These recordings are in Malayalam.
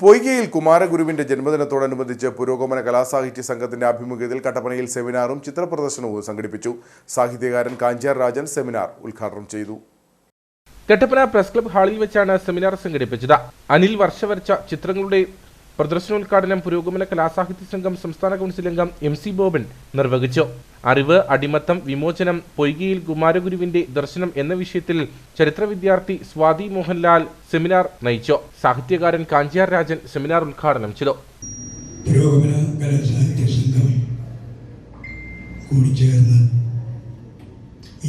പൊയ്കയിൽ കുമാരഗുരുവിന്റെ ജന്മദിനത്തോടനുബന്ധിച്ച് പുരോഗമന കലാസാഹിത്യ സംഘത്തിന്റെ ആഭിമുഖ്യത്തിൽ കട്ടപ്പനയിൽ സെമിനാറും ചിത്രപ്രദർശനവും സംഘടിപ്പിച്ചു. സാഹിത്യകാരൻ കാഞ്ചാർ രാജൻ സെമിനാർ ഉദ്ഘാടനം ചെയ്തു. കട്ടപ്പന പ്രസ് ക്ലബ് ഹാളിൽ വെച്ചാണ് സെമിനാർ സംഘടിപ്പിച്ചത്. അനിൽ വർഷ വരച്ച ചിത്രങ്ങളുടെ പ്രദർശനോദ്ഘാടനം പുരോഗമന കലാസാഹിത്യ സംഘം സംസ്ഥാന കൗൺസിൽ അംഗം എം സി ബോബൻ നിർവഹിച്ചു. അറിവ് അടിമത്തം വിമോചനം പൊയ്കയിൽ കുമാരഗുരുവിന്റെ ദർശനം എന്ന വിഷയത്തിൽ ചരിത്ര വിദ്യാർത്ഥി സ്വാതി മോഹൻലാൽ സെമിനാർ നയിച്ചു. സാഹിത്യകാരൻ കാഞ്ചിയാർ രാജൻ സെമിനാർ ഉദ്ഘാടനം ചെയ്തു. പുരോഗമന കലാസാഹിത്യ സംഘം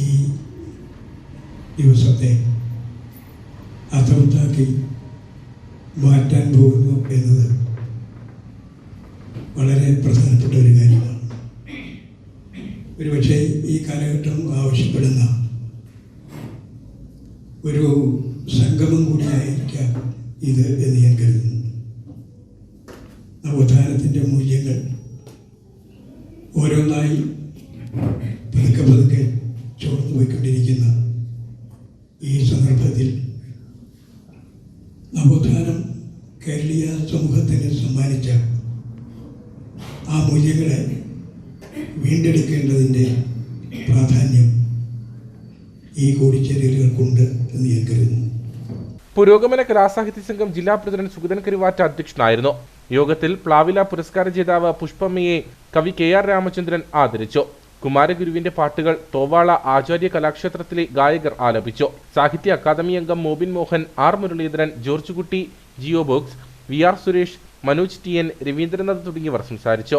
ഈ ദിവസത്തെ അർത്ഥവത്താക്കി മാറ്റാൻ പോകുന്നു എന്നത് വളരെ പ്രധാനപ്പെട്ട ഒരു കാര്യമാണ്. ഒരുപക്ഷെ ഈ കാലഘട്ടം ആവശ്യപ്പെടുന്ന ഒരു സംഗമം കൂടിയായിരിക്കാം ഇത് എന്ന് ഞാൻ കരുതുന്നു. നവോത്ഥാനത്തിന്റെ മൂല്യങ്ങൾ ഓരോന്നായി പതുക്കെ പതുക്കെ ചോർന്നു പോയിക്കൊണ്ടിരിക്കുന്ന ഈ സന്ദർഭത്തിൽ നവോത്ഥാനം കേരളീയ സമൂഹത്തിന് സമ്മാനിച്ച ആ മൂല്യങ്ങളെ വീണ്ടെടുക്കേണ്ടതിന്റെ പ്രാധാന്യം ഈ കൂടിച്ചേരലുകൾക്കുണ്ട് എന്ന് ഞാൻ കരുതുന്നു. പുരോഗമന കലാസാഹിത്യ സംഘം ജില്ലാ പ്രസിഡന്റ് സുഗതൻ കരുവാറ്റ അധ്യക്ഷനായിരുന്നു. യോഗത്തിൽ പ്ലാവില പുരസ്കാര ജേതാവ് പുഷ്പമ്മയെ കവി കെ ആർ രാമചന്ദ്രൻ ആദരിച്ചു. കുമാരഗുരുവിന്റെ പാട്ടുകൾ തോവാള ആചാര്യ കലാക്ഷേത്രത്തിലെ ഗായകർ ആലപിച്ചു. സാഹിത്യ അക്കാദമി അംഗം Mobin Mohan R Muraleedharan George Kutty Jio box V R Suresh Manoj T N Ravindranath തുടങ്ങിയവർ സംസാരിച്ചു.